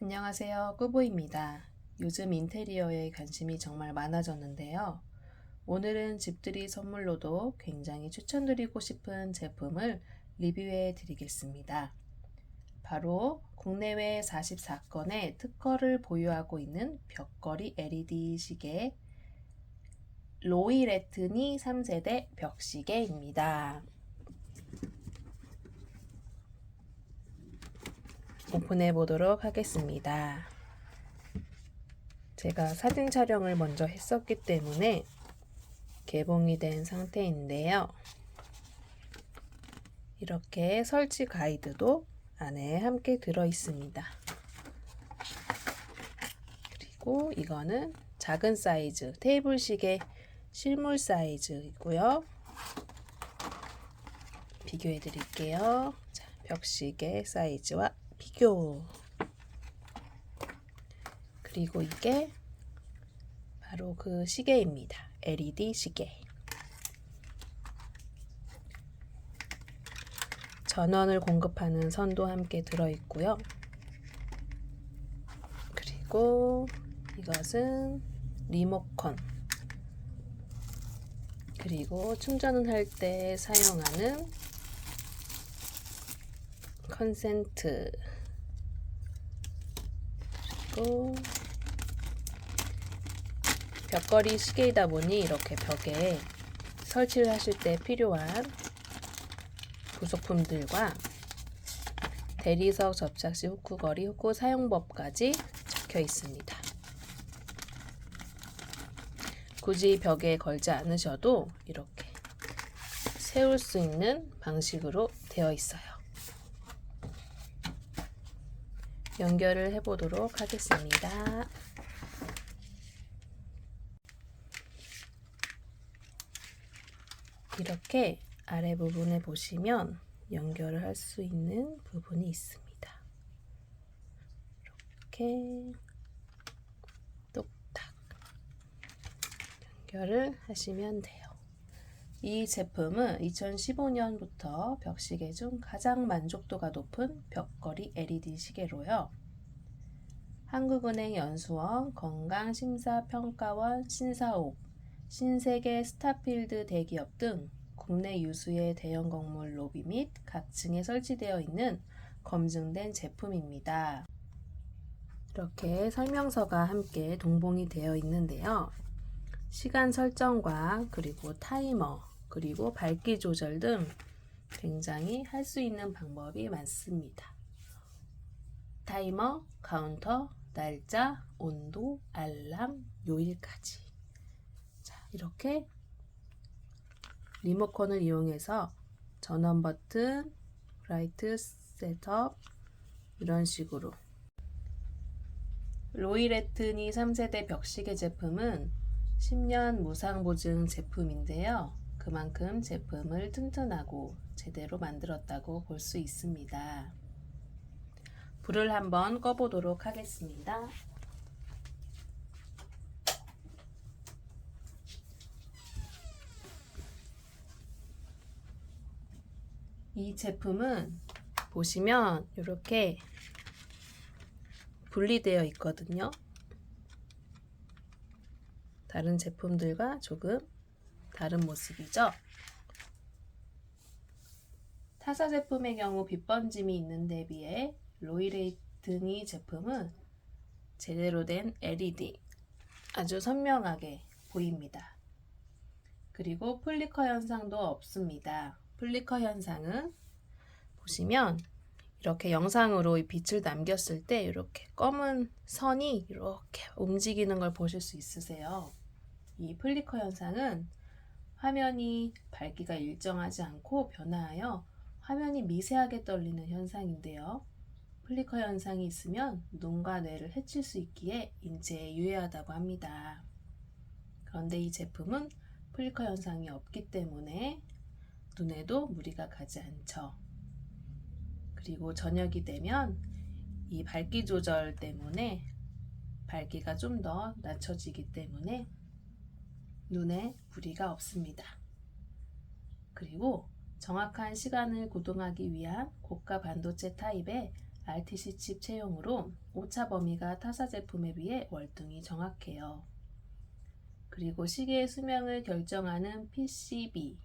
안녕하세요. 꾸보입니다. 요즘 인테리어에 관심이 정말 많아졌는데요. 오늘은 집들이 선물로도 굉장히 추천드리고 싶은 제품을 리뷰해 드리겠습니다. 바로 국내외 44건의 특허를 보유하고 있는 벽걸이 LED 시계 로이레트니 3세대 벽시계입니다. 오픈해 보도록 하겠습니다. 제가 사진 촬영을 먼저 했었기 때문에 개봉이 된 상태인데요. 이렇게 설치 가이드도 안에 함께 들어 있습니다. 그리고 이거는 작은 사이즈 테이블 시계 실물 사이즈이고요. 비교해 드릴게요. 자, 벽시계 사이즈와 비교. 그리고 이게 바로 그 시계입니다. LED 시계. 전원을 공급하는 선도 함께 들어 있고요. 그리고 이것은 리모컨. 그리고 충전을 할 때 사용하는 컨센트. 그리고 벽걸이 시계이다 보니 이렇게 벽에 설치를 하실 때 필요한 부속품들과 대리석 접착 시 후크거리 후크 사용법까지 적혀 있습니다. 굳이 벽에 걸지 않으셔도 이렇게 세울 수 있는 방식으로 되어 있어요. 연결을 해 보도록 하겠습니다. 이렇게 아래 부분에 보시면 연결을 할 수 있는 부분이 있습니다. 이렇게 똑딱 연결을 하시면 돼요. 이 제품은 2015년부터 벽시계 중 가장 만족도가 높은 벽걸이 LED 시계로요. 한국은행 연수원, 건강심사평가원, 신사옥, 신세계 스타필드 대기업 등 국내 유수의 대형 건물 로비 및 각층에 설치되어 있는 검증된 제품입니다. 이렇게 설명서가 함께 동봉이 되어 있는데요. 시간 설정과 그리고 타이머, 그리고 밝기 조절 등 굉장히 할 수 있는 방법이 많습니다. 타이머, 카운터, 날짜, 온도, 알람, 요일까지. 자, 이렇게 리모컨을 이용해서 전원 버튼, 라이트 셋업 이런 식으로 로이레트니 3세대 벽시계 제품은 10년 무상 보증 제품인데요. 그만큼 제품을 튼튼하고 제대로 만들었다고 볼 수 있습니다. 불을 한번 꺼보도록 하겠습니다. 이 제품은 보시면 이렇게 분리되어 있거든요. 다른 제품들과 조금 다른 모습이죠. 타사 제품의 경우 빛 번짐이 있는 데 비해 로이레이트니 제품은 제대로 된 LED 아주 선명하게 보입니다. 그리고 플리커 현상도 없습니다. 플리커 현상은 보시면 이렇게 영상으로 이 빛을 남겼을 때 이렇게 검은 선이 이렇게 움직이는 걸 보실 수 있으세요. 이 플리커 현상은 화면이 밝기가 일정하지 않고 변화하여 화면이 미세하게 떨리는 현상인데요. 플리커 현상이 있으면 눈과 뇌를 해칠 수 있기에 인체에 유해하다고 합니다. 그런데 이 제품은 플리커 현상이 없기 때문에 눈에도 무리가 가지 않죠. 그리고 저녁이 되면 이 밝기 조절 때문에 밝기가 좀 더 낮춰지기 때문에 눈에 무리가 없습니다. 그리고 정확한 시간을 고동하기 위한 고가 반도체 타입의 RTC 칩 채용으로 오차 범위가 타사 제품에 비해 월등히 정확해요. 그리고 시계의 수명을 결정하는 PCB.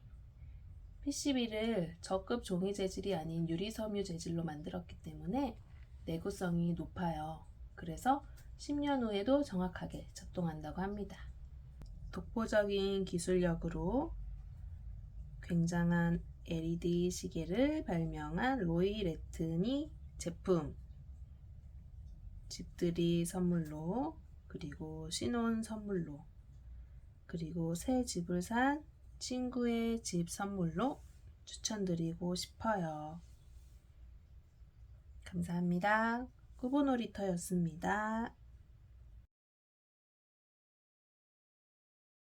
PCB를 저급 종이 재질이 아닌 유리 섬유 재질로 만들었기 때문에 내구성이 높아요. 그래서 10년 후에도 정확하게 작동한다고 합니다. 독보적인 기술력으로 굉장한 LED 시계를 발명한 로이 레트니 제품 집들이 선물로 그리고 신혼 선물로 그리고 새 집을 산 친구의 집 선물로 추천드리고 싶어요. 감사합니다. 꾸보놀이터였습니다.